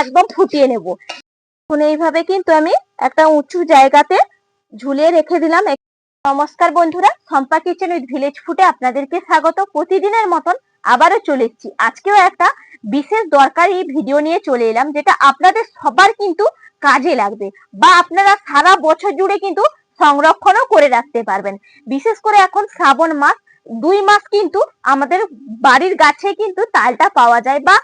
একদম ফুটিয়ে নেব। এখন এইভাবে কিন্তু আমি একটা উঁচু জায়গাতে ঝুলিয়ে রেখে দিলাম। নমস্কার বন্ধুরা সম্পা কিচেন উইথ ভিলেজ ফুডে আপনাদেরকে স্বাগত। প্রতিদিনের মতন আবারও চলে এসেছি। আজকেও একটা বিশেষ দরকারি ভিডিও নিয়ে চলে এলাম, যেটা আপনাদের সবার কিন্তু কাজে লাগবে বা আপনারা সারা বছর জুড়ে কিন্তু সংরক্ষণও করে রাখতে পারবেন। বিশেষ করে এখন শ্রাবণ মাস দুই মাস কিন্তু আমাদের বাড়ির গাছে কিন্তু তালটা পাওয়া যায় বা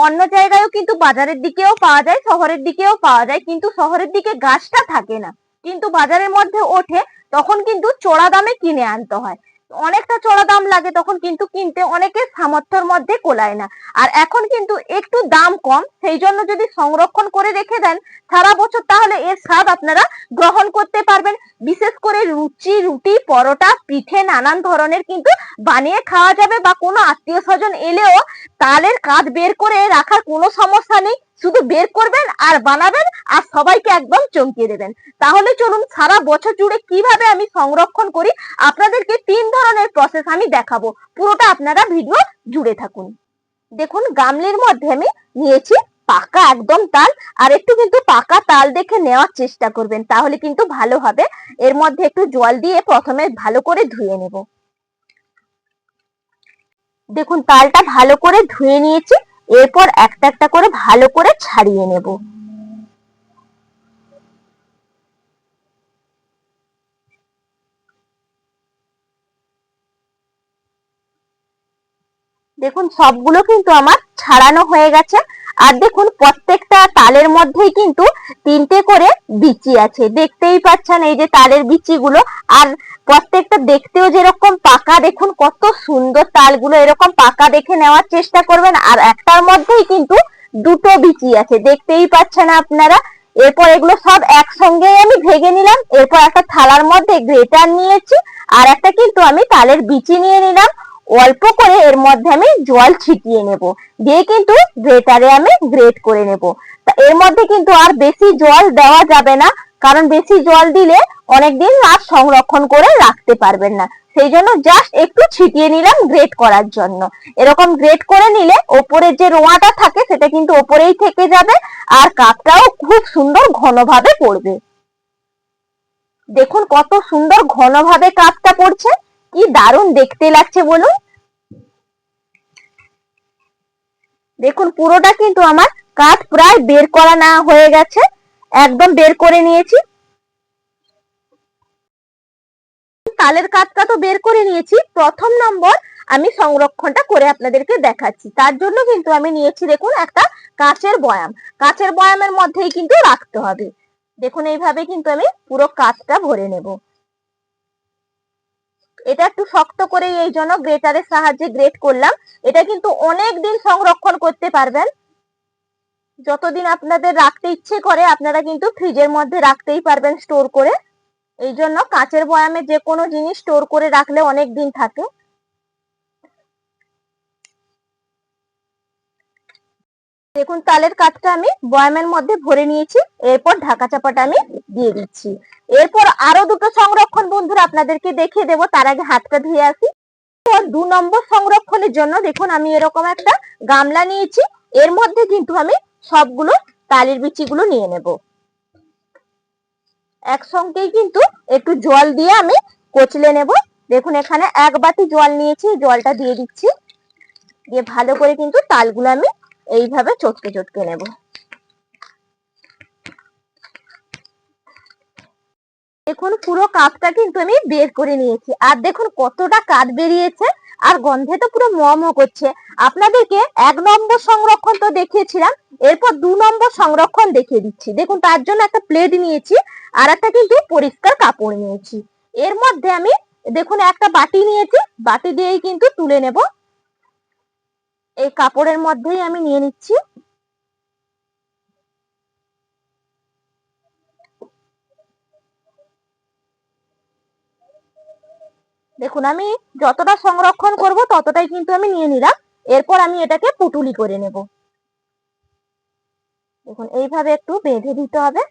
অন্য জায়গায়ও কিন্তু বাজারের দিকেও পাওয়া যায়, শহরের দিকেও পাওয়া যায়, কিন্তু শহরের দিকে গাছটা থাকে না। কিন্তু বাজারের মধ্যে ওঠে, তখন কিন্তু চড়া দামে কিনে আনতে হয়। অনেকটা চড়া দাম লাগে তখন কিন্তু কিনতে, অনেকের সামর্থ্যের মধ্যে কোলায় না। আর এখন কিন্তু একটু দাম কম, সেই জন্য যদি সংরক্ষণ করে রেখে দেন সারা বছর, তাহলে এর স্বাদ আপনারা গ্রহণ করতে পারবেন। বিশেষ করে রুচি, রুটি, পরোটা, পিঠে নানান ধরনের কিন্তু বানিয়ে খাওয়া যাবে বা কোনো আত্মীয় স্বজন এলেও তালের কাজ বের করে রাখার কোনো সমস্যা নেই। শুধু বের করবেন আর বানাবেন আর সবাইকে একদম চমকিয়ে দেবেন। তাহলে চলুন সারা বছর জুড়ে কীভাবে আমি সংরক্ষণ করি, আপনাদেরকে তিন ধরনের প্রসেস আমি দেখাবো। পুরোটা আপনারা ভিডিও জুড়ে থাকুন। দেখুন, গামলির মধ্যে আমি নিয়েছি পাকা একদম তাল, আর একটু কিন্তু পাকা তাল দেখে নেওয়ার চেষ্টা করবেন, তাহলে কিন্তু ভালো হবে। এর মধ্যে একটু জল দিয়ে প্রথমে ভালো করে ধুয়ে নেব। দেখুন, তালটা ভালো করে ধুয়ে নিয়েছি, এরপর একটা একটা করে ভালো করে ছাড়িয়ে নেব। দেখুন, সবগুলো কিন্তু আমার ছাড়ানো হয়ে গেছে। আর দেখুন, প্রত্যেকটা তালের মধ্যেই কিন্তু তিনটে করে বিচি আছে। দেখতেই পাচ্ছেন এই যে তালের বিচিগুলো। আর প্রত্যেকটা দেখতেও যেরকম পাকা, দেখুন কত সুন্দর তালগুলো এরকম পাকা দেখে নেওয়ার চেষ্টা করবেন। আর একটার মধ্যেই কিন্তু দুটো বিচি আছে। দেখতেই পাচ্ছেন আপনারা। এরপর এগুলো সব একসঙ্গে আমি ভেঙে নিলাম। এরপর একটা থালার মধ্যে গ্রেটার নিয়েছি। আর একটা কিন্তু আমি তালের বিচি নিয়ে নিলাম। অল্প করে এর মধ্যে আমি জল ছিটিয়ে নেব। দিয়ে কিন্তু গ্রেটারে আমি গ্রেট করে নেব। তা এর মধ্যে কিন্তু আর বেশি জল দেওয়া যাবে না, কারণ বেশি জল দিলে অনেকদিন আর সংরক্ষণ করে রাখতে পারবেন না। সেই জন্য জাস্ট একটু ছিটিয়ে নিলাম গ্রেট করার জন্য। এরকম গ্রেট করে নিলে ওপরের যে রোঁয়াটা থাকে সেটা কিন্তু ওপরেই থেকে যাবে আর কাপটাও খুব সুন্দর ঘনভাবে পড়বে। দেখুন কত সুন্দর ঘনভাবে কাপটা পড়ছে। কি দারুণ দেখতে লাগছে বলুন। দেখুন, পুরোটা কিন্তু আমার কাঠ প্রায় বের করা না হয়ে গেছে। একদম বের করে নিয়েছি। তালের কাঠটা তো বের করে নিয়েছি। প্রথম নম্বর আমি সংরক্ষণটা করে আপনাদেরকে দেখাচ্ছি। তার জন্য কিন্তু আমি নিয়েছি, দেখুন, একটা কাঁচের বয়াম। কাঁচের বয়ামের মধ্যেই কিন্তু রাখতে হবে। দেখুন, এইভাবে কিন্তু আমি পুরো কাঠটা ভরে নেব। এটা একটু শক্ত করে এই জন্য গ্রেটারের সাহায্যে গ্রেট করলাম। এটা কিন্তু অনেক দিন সংরক্ষণ করতে পারবেন। যতদিন আপনাদের রাখতে ইচ্ছে করে, আপনারা কিন্তু ফ্রিজের মধ্যে রাখতেই পারবেন স্টোর করে। এই জন্য কাঁচের বয়ামে যে কোনো জিনিস স্টোর করে রাখলে অনেক দিন থাকে। দেখুন, তালের কাঠটা আমি বয়ামের মধ্যে ভরে নিয়েছি, এরপর ঢাকা চাপাটা আমি দিয়ে দিচ্ছি। এরপর আরও দুটো সংরক্ষণ বন্ধুরা আপনাদেরকে দেখিয়ে দেবো, তার আগে হাতটা ধুয়ে আসি। দু নম্বর সংরক্ষণের জন্য দেখুন, আমি এরকম একটা গামলা নিয়েছি, এর মধ্যে কিন্তু আমি সবগুলো তালের বিচিগুলো নিয়ে নেব। একসঙ্গেই কিন্তু একটু জল দিয়ে আমি কচলে নেব। দেখুন, এখানে এক বাটি জল নিয়েছি, জলটা দিয়ে দিচ্ছি। দিয়ে ভালো করে কিন্তু তালগুলো আমি এইভাবে চটকে চটকে নেব। দেখুন, পুরো কাপটা কিন্তু আমি বের করে নিয়েছি। আর দেখুন, কতটা কাঠ বেরিয়েছে আর গন্ধে তো পুরো মম করছে। আপনাদেরকে এক নম্বর সংরক্ষণ তো দেখিয়েছিলাম, এরপর দু নম্বর সংরক্ষণ দেখিয়ে দিচ্ছি। দেখুন, তার জন্য একটা প্লেট নিয়েছি আর একটা কিন্তু পরিষ্কার কাপড় নিয়েছি। এর মধ্যে আমি, দেখুন, একটা বাটি নিয়েছি। বাটি দিয়েই কিন্তু তুলে নেব। এই কাপড়ের মধ্যেই আমি নিয়ে নিচ্ছি। দেখুন, আমি যতটা সংরক্ষণ করব ততটাই কিন্তু আমি নিয়ে নিলাম। এরপর আমি এটাকে পুটুলি করে নেব। দেখুন, এইভাবে একটু বেঁধে দিতে হবে।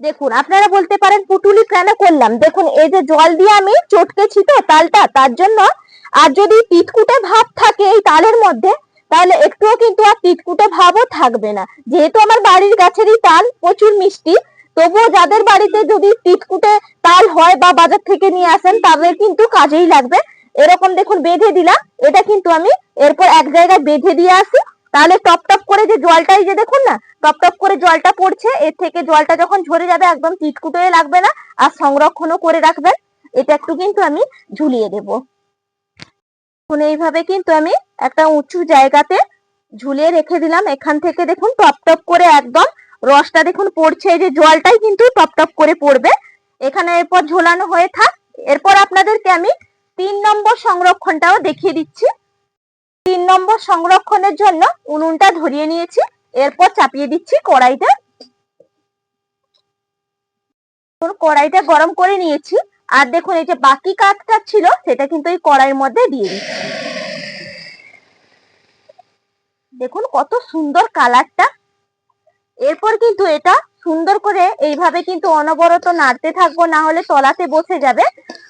দেখুন, আপনারা বলতে পারেন পুটুলি কেন করলাম? দেখুন, এই যে জল দিয়ে আমি চটকেছি তো তালটা, তার জন্য আর যদি পিটকুটে ভাব থাকে এই তালের মধ্যে, তাহলে একটুও কিন্তু আর তিতকুটে ভাবও থাকবে না। যেহেতু আমার বাড়ির গাছেরই তাল, প্রচুর মিষ্টি, তবুও যাদের বাড়িতে যদি তিতকুটে তাল হয় বা বাজার থেকে নিয়ে আসেন, তাদের কিন্তু কাজেই লাগবে। এরকম দেখুন বেঁধে দিলাম, এটা কিন্তু আমি এরপর এক জায়গায় বেঁধে দিয়ে আসি। তাহলে টপ টপ করে যে জলটাই যে দেখুন না, টপ টপ করে জলটা পড়ছে, এর থেকে জলটা যখন ঝরে যাবে একদম তিতকুটে লাগবে না, আর সংরক্ষণও করে রাখবেন। এটা একটু কিন্তু আমি ঝুলিয়ে দেব। এখন এইভাবে কিন্তু আমি একটা উঁচু জায়গাতে ঝুলিয়ে রেখে দিলাম। এখান থেকে দেখুন টপ টপ করে একদম রসটা দেখুন পড়ছে যে জলটাই কিন্তু টপ টপ করে পড়বে। এখানে এরপর ঝোলানো হয়ে থাক। এরপর আপনাদেরকে আমি তিন নম্বর সংরক্ষণটাও দেখিয়ে দিচ্ছি। তিন নম্বর সংরক্ষণের জন্য উনুনটা ধরিয়ে নিয়েছি। এরপর চাপিয়ে দিচ্ছি কড়াইটা কড়াইটা গরম করে নিয়েছি। আর দেখুন, এই যে বাকি কাঠটা ছিল, সেটা কিন্তু এই কড়াইয়ের মধ্যে দিয়ে দিচ্ছি। দেখুন কত সুন্দর কালারটা। এরপর কিন্তু এটা সুন্দর করে এইভাবে কিন্তু অনবরত নাড়তে থাকব, না হলে তলাতে বসে যাবে।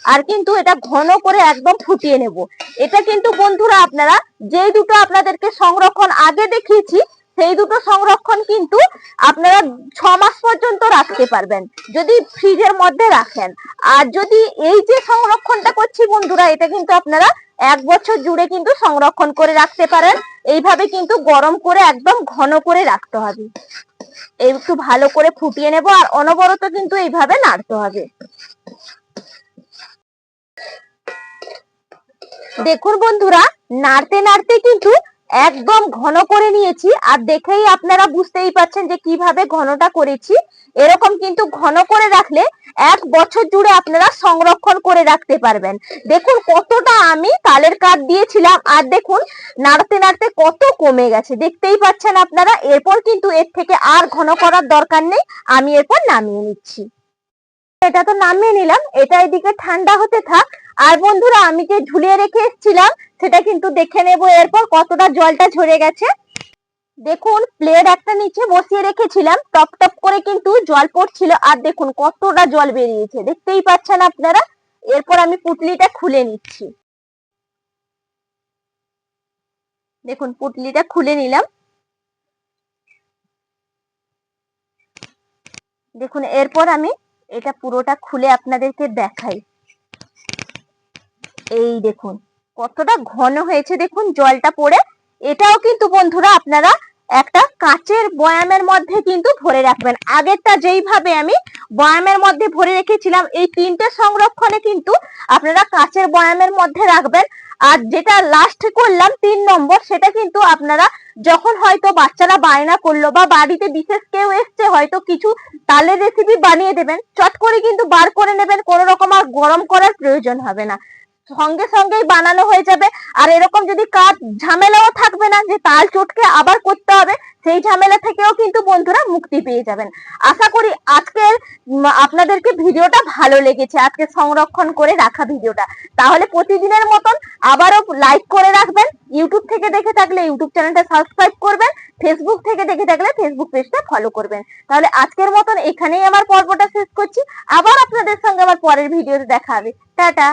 আর কিন্তু এটা ঘন করে একদম ফুটিয়ে নেব। এটা কিন্তু বন্ধুরা আপনারা যেই দুটো আপনাদেরকে সংরক্ষণ আগে দেখিয়েছি সেই দুটো সংরক্ষণ কিন্তু আপনারা ছ মাস পর্যন্ত রাখতে পারবেন, যদি ফ্রিজের মধ্যে রাখেন। আর যদি এই যে সংরক্ষণটা করছি বন্ধুরা, এটা কিন্তু আপনারা এক বছর জুড়ে কিন্তু সংরক্ষণ করে রাখতে পারেন। এইভাবে কিন্তু গরম করে একদম ঘন করে রাখতে হবে। একটু ভালো করে ফুটিয়ে নেব আর অনবরত কিন্তু এইভাবে নাড়তে হবে। দেখুন বন্ধুরা, নাড়তে নাড়তে কিন্তু একদম ঘন করে নিয়েছি আর দেখেই আপনারা বুঝতেই পাচ্ছেন যে কীভাবে ঘনটা করেছি। এরকম কিন্তু ঘন করে রাখলে এক বছর জুড়ে আপনারা সংরক্ষণ করে রাখতে পারবেন। দেখুন কতটা আমি কালের কাঠ দিয়েছিলাম আর দেখুন নাড়তে নাড়তে কত কমে গেছে। দেখতেই পাচ্ছেন আপনারা, এরপর কিন্তু এর থেকে আর ঘন করার দরকার নেই। আমি এরপর নামিয়ে নিচ্ছি। এটা তো নামিয়ে নিলাম, এটা এদিকে ঠান্ডা হতে থাক। আর বন্ধুরা, আমি যে ঝুলিয়ে রেখে এসেছিলাম, সেটা কিন্তু দেখে নেব এরপর কতটা জলটা ঝরে গেছে। দেখুন প্লেট একটা নিচে বসিয়ে রেখেছিলাম, টপ টপ করে কিন্তু জল পড়ছিল। আর দেখুন, কতটা জল বেরিয়েছে, দেখতেই পাচ্ছেন আপনারা? এরপর আমি পুটলিটা খুলে নিচ্ছি। দেখুন, পুটলিটা খুলে নিলাম। দেখুন, এরপর আমি এটা পুরোটা খুলে আপনাদেরকে দেখাই। এই দেখুন, কতটা ঘন হয়েছে দেখুন, জলটা পড়ে। এটাও কিন্তু বন্ধুরা আপনারা একটা কাচের বয়ামের মধ্যে কিন্তু ভরে রাখবেন। আগেরটা যেইভাবে আমি বয়ামের মধ্যে ভরে রেখেছিলাম, এই তিনটে সংরক্ষণে কিন্তু আপনারা কাচের বয়ামের মধ্যে রাখবেন। আর যেটা লাস্ট করলাম, তিন নম্বর, সেটা কিন্তু আপনারা যখন হয়তো বাচ্চারা বায়না করল বা বাড়িতে বিশেষ কেউ এসছে, হয়তো কিছু তালের রেসিপি বানিয়ে দেবেন, চট করে কিন্তু বার করে নেবেন, কোনো রকম আর গরম করার প্রয়োজন হবে না। সঙ্গে সঙ্গেই বানানো হয়ে যাবে। আর এরকম যদি কাজ ঝামেলাও থাকবে না, যে তাল চটকে আবার করতে হবে, সেই ঝামেলা থেকেও কিন্তু বন্ধুরা মুক্তি পেয়ে যাবেন। আশা করি আজকের আপনাদেরকে ভিডিওটা ভালো লেগেছে। আজকে সংরক্ষণ করে রাখা ভিডিওটা। তাহলে প্রতিদিনের মতন আবারও লাইক করে রাখবেন। ইউটিউব থেকে দেখে থাকলে ইউটিউব চ্যানেলটা সাবস্ক্রাইব করবেন। ফেসবুক থেকে দেখে থাকলে ফেসবুক পেজটা ফলো করবেন। তাহলে আজকের মতন এখানেই আমার পর্বটা শেষ করছি। আবার আপনাদের সঙ্গে আমার পরের ভিডিওতে দেখা হবে। টাটা!